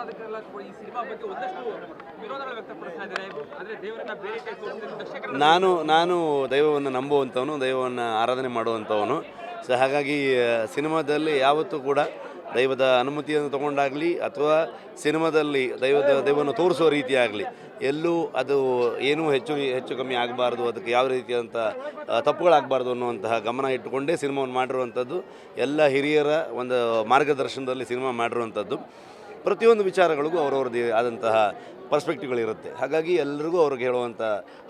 ಆರಾಧಕರೆಲ್ಲ ಕೂಡ ಈ ಸಿನಿಮಾ ಬಗ್ಗೆ ಒಂದಷ್ಟು ವಿರೋಧಗಳು ವ್ಯಕ್ತಪಡಿಸ್ತಾ ಆದ್ರೆ ದೇವರನ್ನ ಬೇರೆ ನಾನು ನಾನು ದೈವವನ್ನು ನಂಬುವಂಥವನು, ದೈವವನ್ನು ಆರಾಧನೆ ಮಾಡುವಂಥವನು. ಸೊ ಹಾಗಾಗಿ ಸಿನಿಮಾದಲ್ಲಿ ಯಾವತ್ತೂ ಕೂಡ ದೈವದ ಅನುಮತಿಯನ್ನು ತಗೊಂಡಾಗಲಿ ಅಥವಾ ಸಿನಿಮಾದಲ್ಲಿ ದೈವದ, ದೈವವನ್ನು ತೋರಿಸುವ ರೀತಿಯಾಗಲಿ ಎಲ್ಲೂ ಅದು ಏನೂ ಹೆಚ್ಚು ಹೆಚ್ಚು ಕಮ್ಮಿ ಆಗಬಾರ್ದು, ಅದಕ್ಕೆ ಯಾವ ರೀತಿಯಾದಂಥ ತಪ್ಪುಗಳಾಗಬಾರ್ದು ಅನ್ನುವಂತಹ ಗಮನ ಇಟ್ಟುಕೊಂಡೇ ಸಿನಿಮಾವನ್ನು ಮಾಡಿರುವಂಥದ್ದು ಎಲ್ಲ ಹಿರಿಯರ ಒಂದು ಮಾರ್ಗದರ್ಶನದಲ್ಲಿ ಸಿನಿಮಾ ಮಾಡಿರುವಂಥದ್ದು. ಪ್ರತಿಯೊಂದು ವಿಚಾರಗಳಿಗೂ ಅವರವ್ರದ್ದೇ ಆದಂತಹ ಪರ್ಸ್ಪೆಕ್ಟಿವ್ಗಳಿರುತ್ತೆ ಹಾಗಾಗಿ ಎಲ್ರಿಗೂ ಅವ್ರಿಗೆ ಹೇಳುವಂಥ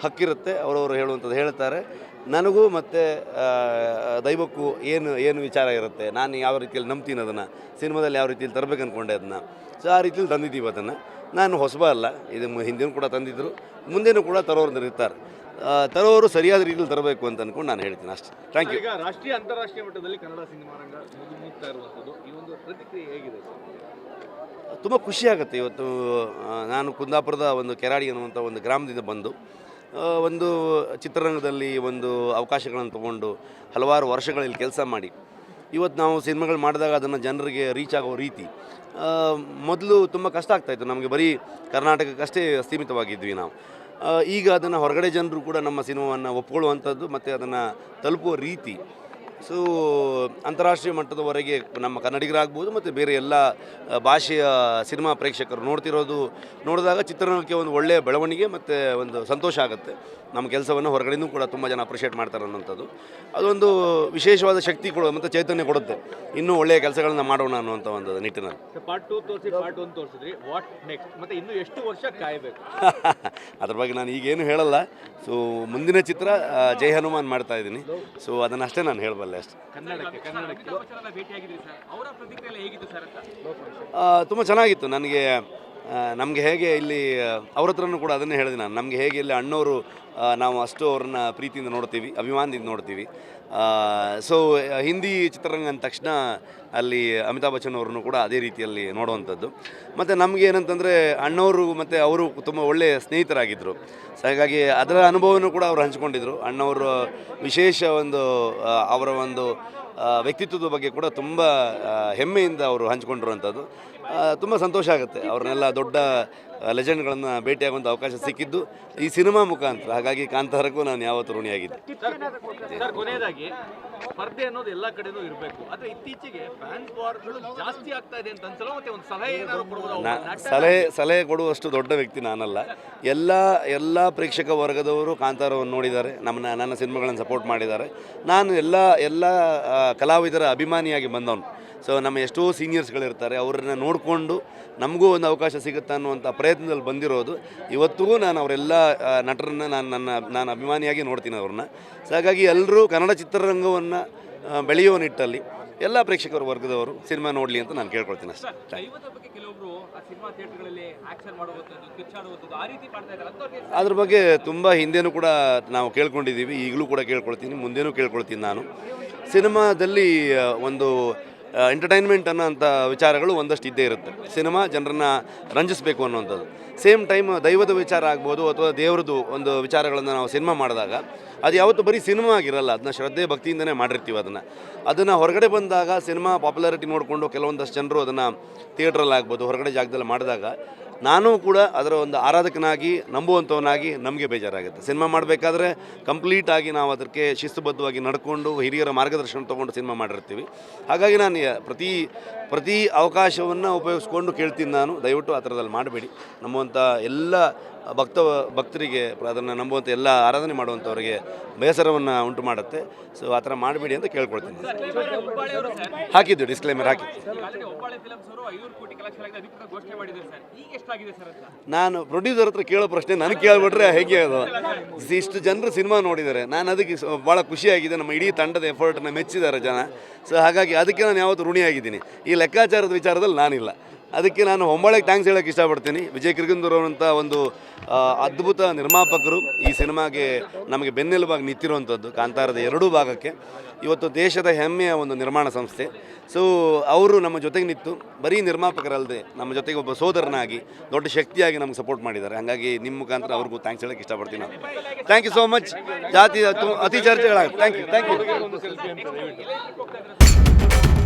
ಹಕ್ಕಿರುತ್ತೆ ಅವರವರು ಹೇಳುವಂಥದ್ದು ಹೇಳ್ತಾರೆ. ನನಗೂ ಮತ್ತು ದೈವಕ್ಕೂ ಏನು ಏನು ವಿಚಾರ ಇರುತ್ತೆ? ನಾನು ಯಾವ ರೀತಿಯಲ್ಲಿ ನಂಬ್ತೀನಿ ಅದನ್ನು? ಸಿನಿಮಾದಲ್ಲಿ ಯಾವ ರೀತಿಯಲ್ಲಿ ತರಬೇಕು ಅಂದ್ಕೊಂಡೆ ಅದನ್ನು? ಸೊ, ಆ ರೀತಿಯಲ್ಲಿ ತಂದಿದ್ದೀವಿ ಅದನ್ನು. ನಾನು ಹೊಸಬ ಅಲ್ಲ. ಇದು ಹಿಂದಿನೂ ಕೂಡ ತಂದಿದ್ದರು ಮುಂದೆನೂ ಕೂಡ ತರೋರು ಇರ್ತಾರೆ. ತರೋರು ಸರಿಯಾದ ರೀತಿಯಲ್ಲಿ ತರಬೇಕು ಅಂತ ಅನ್ಕೊಂಡು ನಾನು ಹೇಳ್ತೀನಿ ಅಷ್ಟೇ. ಥ್ಯಾಂಕ್ ಯು ಈಗ ರಾಷ್ಟ್ರೀಯ ಅಂತಾರಾಷ್ಟ್ರೀಯ ಮಟ್ಟದಲ್ಲಿ ಕನ್ನಡ ಸಿನಿಮಾ ರಂಗ ಇರುವಂಥದ್ದು ಈ ಒಂದು ಪ್ರತಿಕ್ರಿಯೆ ಹೇಗಿದೆ ತುಂಬ ಖುಷಿಯಾಗುತ್ತೆ ಇವತ್ತು ನಾನು ಕುಂದಾಪುರದ ಒಂದು ಕೆರಾಡಿ ಅನ್ನುವಂಥ ಒಂದು ಗ್ರಾಮದಿಂದ ಬಂದು ಒಂದು ಚಿತ್ರರಂಗದಲ್ಲಿ ಒಂದು ಅವಕಾಶಗಳನ್ನು ತಗೊಂಡು ಹಲವಾರು ವರ್ಷಗಳಲ್ಲಿ ಕೆಲಸ ಮಾಡಿ ಇವತ್ತು ನಾವು ಸಿನಿಮಾಗಳು ಮಾಡಿದಾಗ ಅದನ್ನು ಜನರಿಗೆ ರೀಚ್ ಆಗೋ ರೀತಿ ಮೊದಲು ತುಂಬ ಕಷ್ಟ ಆಗ್ತಾಯಿತ್ತು ನಮಗೆ ಬರೀ ಕರ್ನಾಟಕಕ್ಕಷ್ಟೇ ಸೀಮಿತವಾಗಿದ್ವಿ ನಾವು. ಈಗ ಅದನ್ನು ಹೊರಗಡೆ ಜನರು ಕೂಡ ನಮ್ಮ ಸಿನಿಮಾವನ್ನು ಒಪ್ಕೊಳ್ಳುವಂಥದ್ದು ಮತ್ತು ಅದನ್ನು ತಲುಪುವ ರೀತಿ. ಸೊ ಅಂತಾರಾಷ್ಟ್ರೀಯ ಮಟ್ಟದವರೆಗೆ ನಮ್ಮ ಕನ್ನಡಿಗರಾಗ್ಬೋದು ಮತ್ತು ಬೇರೆ ಎಲ್ಲ ಭಾಷೆಯ ಸಿನಿಮಾ ಪ್ರೇಕ್ಷಕರು ನೋಡ್ತಿರೋದು ನೋಡಿದಾಗ ಚಿತ್ರರಂಗಕ್ಕೆ ಒಂದು ಒಳ್ಳೆಯ ಬೆಳವಣಿಗೆ ಮತ್ತು ಒಂದು ಸಂತೋಷ ಆಗುತ್ತೆ. ನಮ್ಮ ಕೆಲಸವನ್ನು ಹೊರಗಡೆಯೂ ಕೂಡ ತುಂಬ ಜನ ಅಪ್ರಿಷಿಯೇಟ್ ಮಾಡ್ತಾರೆ ಅನ್ನೋಂಥದ್ದು ಅದೊಂದು ವಿಶೇಷವಾದ ಶಕ್ತಿ ಕೊಡೋ ಮತ್ತು ಚೈತನ್ಯ ಕೊಡುತ್ತೆ. ಇನ್ನೂ ಒಳ್ಳೆಯ ಕೆಲಸಗಳನ್ನ ಮಾಡೋಣ ಅನ್ನುವಂಥ ಒಂದು ನಿಟ್ಟಿನಲ್ಲಿ. ಪಾರ್ಟ್ ಟೂ ತೋರಿಸಿ ಪಾರ್ಟ್ ಒನ್ ತೋರಿಸಿದ್ರಿ. ವಾಟ್ ನೆಕ್ಸ್ಟ್ ಮತ್ತೆ ಇನ್ನು ಎಷ್ಟು ವರ್ಷ ಕಾಯಬೇಕು? ಅದ್ರ ಬಗ್ಗೆ ನಾನು ಈಗೇನು ಹೇಳಲ್ಲ. ಸೊ ಮುಂದಿನ ಚಿತ್ರ ಜಯ ಜೈ ಹನುಮಾನ್ ಮಾಡ್ತಾ ಇದ್ದೀನಿ. ಸೊ ಅದನ್ನಷ್ಟೇ ನಾನು ಹೇಳಬಲ್ಲೆ. ಅಷ್ಟೇ ಕನ್ನಡಕ್ಕೆ ಕನ್ನಡಕ್ಕೆ ಅಮಿತಾಬ್ ಬಚ್ಚನ್ ಸರ್ ಅವರ ಪ್ರತಿಕ್ರಿಯೆ ಹೇಗಿತ್ತು ಸರ್ ಅಂತ ತುಂಬ ಚೆನ್ನಾಗಿತ್ತು ನನಗೆ ನಮಗೆ ಹೇಗೆ ಇಲ್ಲಿ ಅವ್ರ ಹತ್ರನೂ ಕೂಡ ಅದನ್ನೇ ಹೇಳಿದೆ ನಾನು. ನಮಗೆ ಹೇಗೆ ಇಲ್ಲಿ ಅಣ್ಣವರು ನಾವು ಅಷ್ಟು ಅವ್ರನ್ನ ಪ್ರೀತಿಯಿಂದ ನೋಡ್ತೀವಿ, ಅಭಿಮಾನದಿಂದ ನೋಡ್ತೀವಿ. ಸೊ ಹಿಂದಿ ಚಿತ್ರರಂಗ ಅಂದ ತಕ್ಷಣ ಅಲ್ಲಿ ಅಮಿತಾಬ್ ಬಚ್ಚನ್ ಅವ್ರನ್ನು ಕೂಡ ಅದೇ ರೀತಿಯಲ್ಲಿ ನೋಡುವಂಥದ್ದು. ಮತ್ತು ನಮಗೆ ಏನಂತಂದರೆ ಅಣ್ಣವರು ಮತ್ತು ಅವರು ತುಂಬ ಒಳ್ಳೆಯ ಸ್ನೇಹಿತರಾಗಿದ್ದರು ಸೊ ಹಾಗಾಗಿ ಅದರ ಅನುಭವನೂ ಕೂಡ ಅವರು ಹಂಚ್ಕೊಂಡಿದ್ರು. ಅಣ್ಣವರು ವಿಶೇಷ ಒಂದು ಅವರ ಒಂದು ವ್ಯಕ್ತಿತ್ವದ ಬಗ್ಗೆ ಕೂಡ ತುಂಬ ಹೆಮ್ಮೆಯಿಂದ ಅವರು ಹಂಚ್ಕೊಂಡಿರುವಂಥದ್ದು. ತುಂಬ ಸಂತೋಷ ಆಗುತ್ತೆ. ಅವ್ರನ್ನೆಲ್ಲ ದೊಡ್ಡ ಲೆಜೆಂಡ್ಗಳನ್ನು ಭೇಟಿಯಾಗುವಂಥ ಅವಕಾಶ ಸಿಕ್ಕಿದ್ದು ಈ ಸಿನಿಮಾ ಮುಖಾಂತರ. ಹಾಗಾಗಿ ಕಾಂತಾರಕ್ಕೂ ನಾನು ಯಾವತ್ತೂ ಋಣಿಯಾಗಿದ್ದೆ ಸರ್ ಕೊನೆಯದಾಗಿ ಸ್ಪರ್ಧೆ ಅನ್ನೋದು ಎಲ್ಲ ಕಡೆನೂ ಇರಬೇಕು. ಆದರೆ ಇತ್ತೀಚೆಗೆ ವಾರ್ಗಳು ಜಾಸ್ತಿ ಆಗ್ತಾ ಇದೆ ಅಂತ ಅನ್ಸಲ್ಲ ಮತ್ತೆ ಒಂದು ಸಲಹೆ ಏನಾದ್ರು ಕೊಡ್ಬೋದು? ಸಲಹೆ ಸಲಹೆ ಕೊಡುವಷ್ಟು ದೊಡ್ಡ ವ್ಯಕ್ತಿ ನಾನಲ್ಲ. ಎಲ್ಲ ಎಲ್ಲ ಪ್ರೇಕ್ಷಕ ವರ್ಗದವರು ಕಾಂತಾರವನ್ನು ನೋಡಿದ್ದಾರೆ. ನಮ್ಮನ್ನ ನನ್ನ ಸಿನಿಮಾಗಳನ್ನು ಸಪೋರ್ಟ್ ಮಾಡಿದ್ದಾರೆ. ನಾನು ಎಲ್ಲ ಎಲ್ಲ ಕಲಾವಿದರ ಅಭಿಮಾನಿಯಾಗಿ ಬಂದವನು. ಸೊ ನಮ್ಮ ಎಷ್ಟೋ ಸೀನಿಯರ್ಸ್ಗಳಿರ್ತಾರೆ ಅವ್ರನ್ನ ನೋಡಿಕೊಂಡು ನಮಗೂ ಒಂದು ಅವಕಾಶ ಸಿಗುತ್ತೆ ಅನ್ನುವಂಥ ಪ್ರಯತ್ನದಲ್ಲಿ ಬಂದಿರೋದು. ಇವತ್ತಿಗೂ ನಾನು ಅವರೆಲ್ಲ ನಟರನ್ನು ನಾನು ನನ್ನ ನಾನು ಅಭಿಮಾನಿಯಾಗಿ ನೋಡ್ತೀನಿ ಅವ್ರನ್ನ. ಸೊ ಹಾಗಾಗಿ ಎಲ್ಲರೂ ಕನ್ನಡ ಚಿತ್ರರಂಗವನ್ನು ಬೆಳೆಯುವ ನಿಟ್ಟಲ್ಲಿ ಎಲ್ಲ ಪ್ರೇಕ್ಷಕರ ವರ್ಗದವರು ಸಿನಿಮಾ ನೋಡಲಿ ಅಂತ ನಾನು ಕೇಳ್ಕೊಳ್ತೀನಿ ಅಷ್ಟೇ. ಅದ್ರ ಬಗ್ಗೆ ತುಂಬ ಹಿಂದೆನೂ ಕೂಡ ನಾವು ಕೇಳ್ಕೊಂಡಿದ್ದೀವಿ. ಈಗಲೂ ಕೂಡ ಕೇಳ್ಕೊಳ್ತೀನಿ ಮುಂದೆನೂ ಕೇಳ್ಕೊಳ್ತೀನಿ ನಾನು. ಸಿನಿಮಾದಲ್ಲಿ ಒಂದು ಎಂಟರ್ಟೈನ್ಮೆಂಟ್ ಅನ್ನೋಂಥ ವಿಚಾರಗಳು ಒಂದಷ್ಟು ಇದ್ದೇ ಇರುತ್ತೆ. ಸಿನಿಮಾ ಜನರನ್ನು ರಂಜಿಸಬೇಕು ಅನ್ನುವಂಥದ್ದು. ಸೇಮ್ ಟೈಮ್ ದೈವದ ವಿಚಾರ ಆಗ್ಬೋದು ಅಥವಾ ದೇವ್ರದ್ದು ಒಂದು ವಿಚಾರಗಳನ್ನು ನಾವು ಸಿನಿಮಾ ಮಾಡಿದಾಗ, ಅದು ಯಾವತ್ತೂ ಬರೀ ಸಿನಿಮಾ ಆಗಿರಲ್ಲ, ಅದನ್ನ ಶ್ರದ್ಧೆ ಭಕ್ತಿಯಿಂದನೇ ಮಾಡಿರ್ತೀವಿ ಅದನ್ನು. ಅದನ್ನು ಹೊರಗಡೆ ಬಂದಾಗ ಸಿನಿಮಾ ಪಾಪ್ಯುಲಾರಿಟಿ ನೋಡಿಕೊಂಡು ಕೆಲವೊಂದಷ್ಟು ಜನರು ಅದನ್ನು ಥಿಯೇಟ್ರಲ್ಲಿ ಆಗ್ಬೋದು, ಹೊರಗಡೆ ಜಾಗದಲ್ಲಿ ಮಾಡಿದಾಗ ನಾನು ಕೂಡ ಅದರ ಒಂದು ಆರಾಧಕನಾಗಿ, ನಂಬುವಂಥವನಾಗಿ ನಮಗೆ ಬೇಜಾರಾಗುತ್ತೆ. ಸಿನಿಮಾ ಮಾಡಬೇಕಾದ್ರೆ ಕಂಪ್ಲೀಟಾಗಿ ನಾವು ಅದಕ್ಕೆ ಶಿಸ್ತುಬದ್ಧವಾಗಿ ನಡ್ಕೊಂಡು, ಹಿರಿಯರ ಮಾರ್ಗದರ್ಶನ ತೊಗೊಂಡು ಸಿನಿಮಾ ಮಾಡಿರ್ತೀವಿ. ಹಾಗಾಗಿ ನಾನು ಪ್ರತಿ ಪ್ರತಿ ಅವಕಾಶವನ್ನು ಉಪಯೋಗಿಸ್ಕೊಂಡು ಕೇಳ್ತೀನಿ ನಾನು. ದಯವಿಟ್ಟು ಆ ಥರದಲ್ಲಿ ಮಾಡಬೇಡಿ. ನಮ್ಮಂಥ ಎಲ್ಲ ಭಕ್ತ ಭಕ್ತರಿಗೆ ಅದನ್ನು ನಂಬುವಂಥ ಎಲ್ಲ ಆರಾಧನೆ ಮಾಡುವಂಥವ್ರಿಗೆ ಬೇಸರವನ್ನು ಉಂಟು ಮಾಡುತ್ತೆ. ಸೊ ಆ ಥರ ಮಾಡಬೇಡಿ ಅಂತ ಕೇಳ್ಕೊಳ್ತೀನಿ. ಹಾಕಿದ್ದು ಡಿಸ್ಕ್ಲೇಮರ್ ಹಾಕಿದ್ದು. ನಾನು ಪ್ರೊಡ್ಯೂಸರ್ ಹತ್ರ ಕೇಳೋ ಪ್ರಶ್ನೆ ನನಗೆ ಕೇಳ್ಬಿಟ್ರೆ ಹೇಗೆ ಅದು? ಇಷ್ಟು ಜನರು ಸಿನಿಮಾ ನೋಡಿದ್ದಾರೆ. ನಾನು ಅದಕ್ಕೆ ಭಾಳ ಖುಷಿಯಾಗಿದೆ ನಮ್ಮ ಇಡೀ ತಂಡದ ಎಫರ್ಟನ್ನು ಮೆಚ್ಚಿದ್ದಾರೆ ಜನ. ಸೊ ಹಾಗಾಗಿ ಅದಕ್ಕೆ ನಾನು ಯಾವತ್ತೂ ಋಣಿಯಾಗಿದ್ದೀನಿ. ಈ ಲೆಕ್ಕಾಚಾರದ ವಿಚಾರದಲ್ಲಿ ನಾನಿಲ್ಲ. ಅದಕ್ಕೆ ನಾನು ಹೊಂಬಾಳೆಗೆ ಥ್ಯಾಂಕ್ಸ್ ಹೇಳಕ್ಕೆ ಇಷ್ಟಪಡ್ತೀನಿ. ವಿಜಯ್ ಕಿರ್ಗಂದೂರ್ ಅವರಂಥ ಒಂದು ಅದ್ಭುತ ನಿರ್ಮಾಪಕರು ಈ ಸಿನಿಮಾಗೆ ನಮಗೆ ಬೆನ್ನೆಲುಬಾಗಿ ನಿಂತಿರುವಂಥದ್ದು ಕಾಂತಾರದ ಎರಡೂ ಭಾಗಕ್ಕೆ. ಇವತ್ತು ದೇಶದ ಹೆಮ್ಮೆಯ ಒಂದು ನಿರ್ಮಾಣ ಸಂಸ್ಥೆ. ಸೊ ಅವರು ನಮ್ಮ ಜೊತೆಗೆ ನಿಂತು, ಬರೀ ನಿರ್ಮಾಪಕರಲ್ಲದೆ ನಮ್ಮ ಜೊತೆಗೆ ಒಬ್ಬ ಸೋದರನಾಗಿ, ದೊಡ್ಡ ಶಕ್ತಿಯಾಗಿ ನಮ್ಗೆ ಸಪೋರ್ಟ್ ಮಾಡಿದ್ದಾರೆ. ಹಾಗಾಗಿ ನಿಮ್ಮ ಮುಖಾಂತರ ಅವ್ರಿಗೂ ಥ್ಯಾಂಕ್ಸ್ ಹೇಳೋಕ್ಕೆ ಇಷ್ಟಪಡ್ತೀನಿ ನಾನು. ಥ್ಯಾಂಕ್ ಯು ಸೋ ಮಚ್ ಜಾತಿ, ಅತಿ ಚರ್ಚೆಗಳಾಗುತ್ತೆ ಥ್ಯಾಂಕ್ ಯು ಥ್ಯಾಂಕ್ ಯು